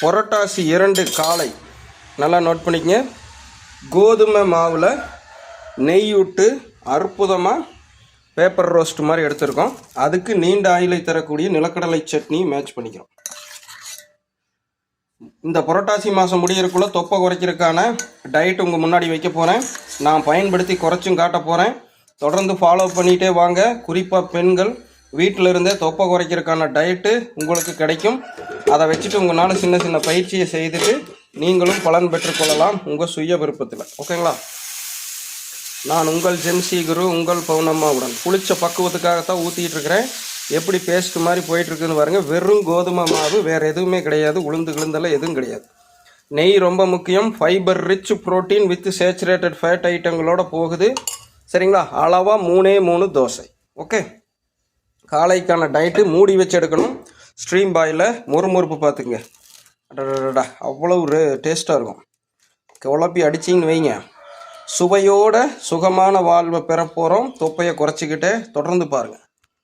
புரட்டாசி இரண்டு காலை. நல்லா நோட் பண்ணிக்கங்க. கோதுமை மாவில் நெய் விட்டு அற்புதமாக பேப்பர் ரோஸ்ட் மாதிரி எடுத்திருக்கோம். அதுக்கு நீண்ட ஆயிலை தரக்கூடிய நிலக்கடலை சட்னி மேட்ச் பண்ணிக்கிறோம். இந்த புரட்டாசி மாதம் முடியறக்குள்ளே தொப்பை குறைக்கிறதுக்கான டயட் உங்கள் முன்னாடி வைக்க போகிறேன் நான் பயன்படுத்தி குறைச்சும் காட்ட போகிறேன் தொடர்ந்து ஃபாலோ பண்ணிகிட்டே வாங்க. குறிப்பாக பெண்கள் வீட்டில் இருந்தே தொப்பை குறைக்கிறதுக்கான டயட்டு உங்களுக்கு கிடைக்கும். அதை வச்சுட்டு உங்களால் சின்ன சின்ன பயிற்சியை செய்துட்டு நீங்களும் பலன் பெற்றுக்கொள்ளலாம் உங்கள் சுய விருப்பத்தில். ஓகேங்களா? நான் உங்கள் ஜென்சி குரு உங்கள் பௌர்ணம்மாவுடன் குளிச்ச பக்குவத்துக்காகத்தான் ஊற்றிட்டு இருக்கிறேன் எப்படி பேஸ்ட் மாதிரி போயிட்டுருக்குன்னு பாருங்கள் வெறும் கோதுமை மாவு வேறு எதுவுமே கிடையாது. உளுந்து கிழுந்தெல்லாம் எதுவும் கிடையாது. நெய் ரொம்ப முக்கியம். Fibre rich protein with saturated fat ஐட்டங்களோட போகுது. சரிங்களா? அளவாக மூணே மூணு தோசை. ஓகே? காலைக்கான டயட்டு மூடி வச்சு எடுக்கணும் ஸ்ட்ரீம் பாயில் முறுமுறுப்பு பார்த்துங்க அவ்வளோ ஒரு டேஸ்ட்டாக இருக்கும். குழப்பி அடிச்சிங்கன்னு வைங்க. சுவையோட சுகமான வாழ்வை பெற போகிறோம் தொப்பையை குறைச்சிக்கிட்டே தொடர்ந்து பாருங்கள்